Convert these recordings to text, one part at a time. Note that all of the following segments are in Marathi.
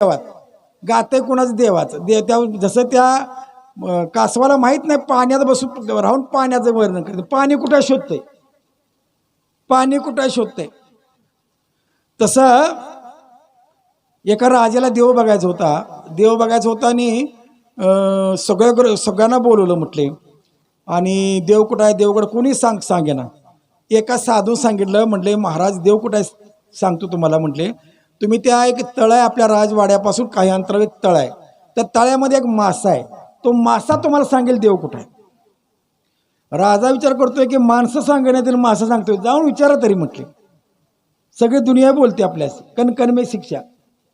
देवात. गाते कुणाचं देवाचं? दे त्या जसं त्या कासवाला माहीत नाही पाण्यात बसून राहून पाण्याचं वर्णन करते. पाणी कुठं शोधतंय? पाणी कुठं शोधतंय? तसं एका राजाला देव बघायचा होता. देव बघायचा होता आणि सगळ्या सगळ्यांना बोलवलं म्हटले. आणि देव कुठं आहे? देवगड कोणी सांग सांगेना. एका साधू सांगितलं म्हटले महाराज देव कुठं आहे? सांगतो तुम्हाला म्हटले तुम्ही त्या एक तळ आहे आपल्या राजवाड्यापासून काही अंतरावर एक तळ आहे. त्या तळ्यामध्ये एक मासा आहे. तो मासा तुम्हाला सांगेल देव कुठं आहे. राजा विचार करतोय की माणसं सांगण्यातील मासा सांगतोय. जाऊन विचारा तरी म्हटले. सगळी दुनिया बोलते आपल्यास कणकणमे शिक्षा.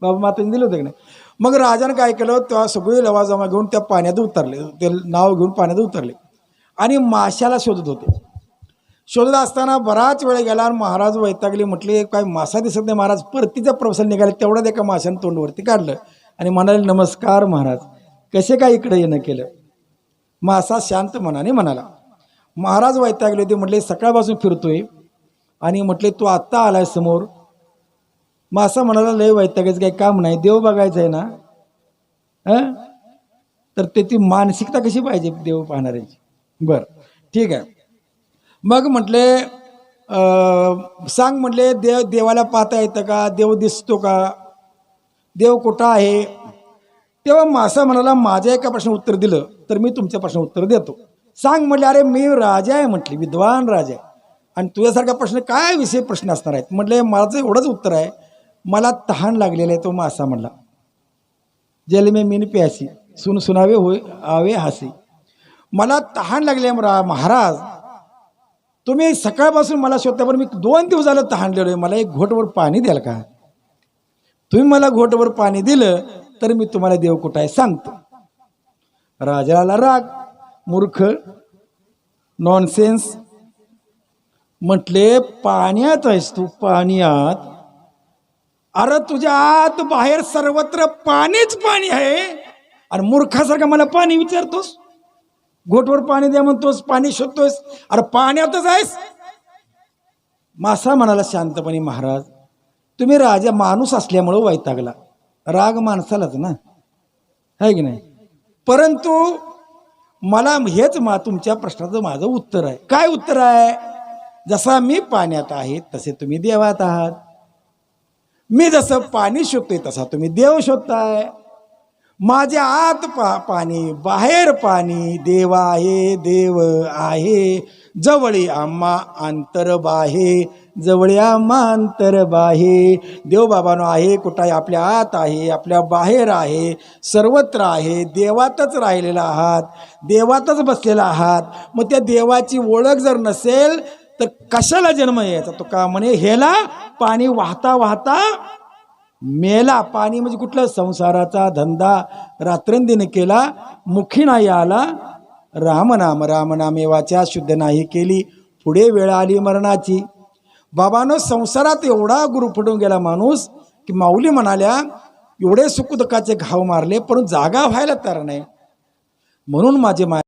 बाबा माताने दिलं होतं की नाही? मग राजानं काय केलं? तेव्हा सगळे लवाजमा घेऊन त्या पाण्यात उतरले. ते नाव घेऊन पाण्यात उतरले. आणि माशाला शोधत होते. शोधत असताना बराच वेळ गेला आणि महाराज वैतागले म्हटले काय मासा दिसत नाही महाराज परतीचा प्रवसल निघाले तेवढ्यात एका माशानं तोंडवरती काढलं आणि म्हणाले नमस्कार महाराज कसे काय इकडे येणं केलं? मासा शांत मनाने म्हणाला. महाराज वैतागले होते म्हटले सकाळपासून फिरतोय आणि म्हटले तू आत्ता आलाय समोर. मासा म्हणाला लय वैतागायचं काही काम नाही देव बघायचं आहे ना हं? तर त्याची मानसिकता कशी पाहिजे देव पाहणाऱ्याची? बरं ठीक आहे. मग म्हटले सांग म्हटले देव देवाला पाहता येतं का? देव दिसतो का? देव कुठं आहे? तेव्हा मासा म्हणाला माझ्या एका प्रश्न उत्तर दिलं तर मी तुमच्या प्रश्न उत्तर देतो. सांग म्हटले अरे मी राजा आहे म्हटली विद्वान राजा आहे. आणि तुझ्यासारखा प्रश्न काय विषय प्रश्न असणार आहेत? म्हटले माझं एवढंच उत्तर आहे मला तहान लागलेला आहे तो मासा म्हणला. जल में मीन प्यासी सुन सुनावे होय आवे हासी. मला तहान लागले आहे रा- महाराज. तुम्ही सकाळपासून मला शोधता पण मी दोन दिवस झालं तहानलेलो आहे. मला एक घोटवर पाणी द्याल का? तुम्ही मला घोटवर पाणी दिलं तर मी तुम्हाला देव कुठं आहे सांगतो. राजाला राग मूर्ख नॉनसेन्स म्हटले पाण्यात आहेस तू पाण्यात. अरे तुझ्या आत बाहेर सर्वत्र पाणीच पाणी आहे. आणि मूर्खासारखं मला पाणी विचारतोस? घोटवर पाणी द्या म्हणतोस पाणी शोधतोस. अरे पाण्यातच आहेस. मासा म्हणाला शांतपणे महाराज तुम्ही राजा माणूस असल्यामुळं वैतागला. राग माणसालाच ना. आहे की नाही? परंतु मला हेच मा तुमच्या प्रश्नाचं माझं उत्तर आहे. काय उत्तर आहे? जसा मी पाण्यात आहे तसे तुम्ही देवात आहात. मी जसं पाणी शोधतोय तसा तुम्ही देव शोधताय. माझ्या आत पा पाणी बाहेर पाणी देव आहे देव आहे. जवळी आम्हा अंतर बाहे जवळी आम्हा अंतर बाहे. देव बाबानो आहे कुठं आहे आपल्या आत आहे आपल्या बाहेर आहे सर्वत्र आहे देवातच राहिलेला आहात देवातच बसलेला आहात. मग त्या देवाची ओळख जर नसेल तर कशाला जन्म यायचा? तो का म्हणे ह्याला पाणी वाहता वाहता मेला पाणी म्हणजे कुठला? संसाराचा धंदा रात्रंदिन केला मुखी नाही आला रामनाम रामनामे वाचा शुद्ध नाही केली पुढे वेळ आली मरणाची. बाबानं संसारात एवढा गुरु फुटून गेला माणूस की माऊली म्हणाल्या एवढे सुखदुःखाचे घाव मारले पण जागा व्हायला तयार नाही. म्हणून माझे मा